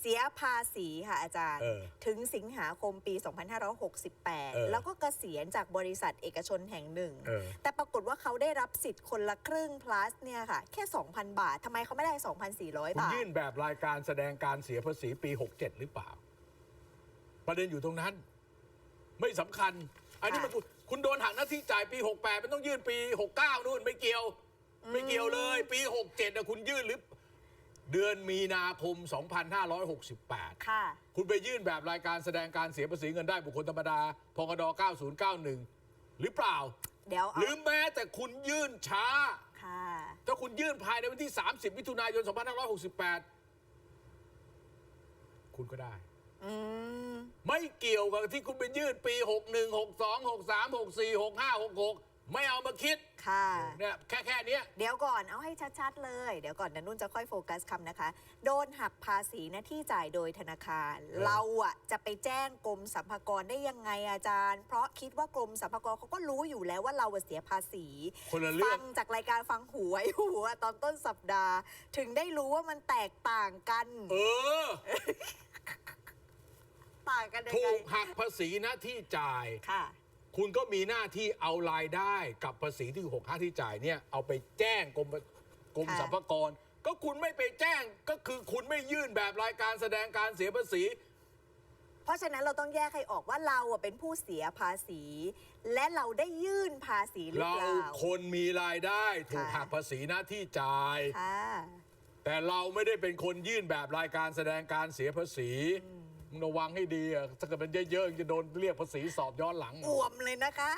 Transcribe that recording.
เสียภาษีค่ะอาจารย์ เออถึงสิงหาคมปี เออ 2568 แล้วก็เกษียณจากบริษัทเอกชนแห่งหนึ่ง เออ แต่ปรากฏว่าเขาได้รับสิทธิ์คนละครึ่ง plus เนี่ยค่ะ แค่ 2,000 บาททำไมเขาไม่ได้ 2,400 คุณบาท ยื่นแบบรายการแสดงการเสียภาษีปี 67 หรือเปล่า ประเด็นอยู่ตรงนั้น ไม่สำคัญ อันนี้ค่ะมันคุณคุณโดนหักหน้าที่จ่ายปี 68 มันต้องยื่นปี 69นู่นไม่เกี่ยว ไม่เกี่ยวเลย ปี 67นะคุณยื่นหรือ เดือนมีนาคม 2568 ค่ะ คุณไปยื่นแบบรายการแสดงการเสียภาษีเงินได้บุคคลธรรมดา พกด 9091 หรือเปล่า เดี๋ยวหเอารือแม้แต่คุณยื่นช้า ค่ะ ถ้าคุณยื่นภายในวันที่ 30 มิถุนายน 2568 คุณก็ได้ อืม ไม่เกี่ยวกับที่คุณไปยื่นปี 61 62 63 64 65 66 ไม่เอามาคิด ค่ะ เนี่ยแค่แค่เนี้ย เดี๋ยวก่อนเอาให้ชัดๆเลย เดี๋ยวก่อนนะนุ่นจะค่อยโฟกัสคำนะคะ โดนหักภาษีหน้าที่จ่ายโดยธนาคารอเราอะจะไปแจ้งกรมสรรพากรได้ยังไงอาจารย์ เพราะคิดว่ากรมสรรพากรเขาก็รู้อยู่แล้วว่าเราอะเสียภาษี คนละเรื่ฟัอง งจากรายการฟังหูไว้หูอะตอนต้นสัปดาห์ ถึงได้รู้ว่ามันแตกต่างกันเออ ต่างกันยังถูไงกหักภาษีหน้าที่จ่าย ค่ะ คุณก็มีหน้าที่เอารายได้กับภาษีที่หกค่าที่จ่ายเนี่ยเอาไปแจ้งกรมกรมค่ะ สรรพากร ก็คุณไม่ไปแจ้งก็คือคุณไม่ยื่นแบบรายการแสดงการเสียภาษี เพราะฉะนั้นเราต้องแยกให้ออกว่าเราอะเป็นผู้เสียภาษี และเราได้ยื่นภาษีหรือเราเปล่า คนมีรายได้ถูกค่ะ หักภาษีหน้าที่จ่าย ค่ะแต่เราไม่ได้เป็นคนยื่นแบบรายการแสดงการเสียภาษี มึงระวังให้ดีอะถ้าเกิดมันเยอะๆจะโดนเรียกภาษีสอบย้อนหลัง อ่วมเลยนะคะ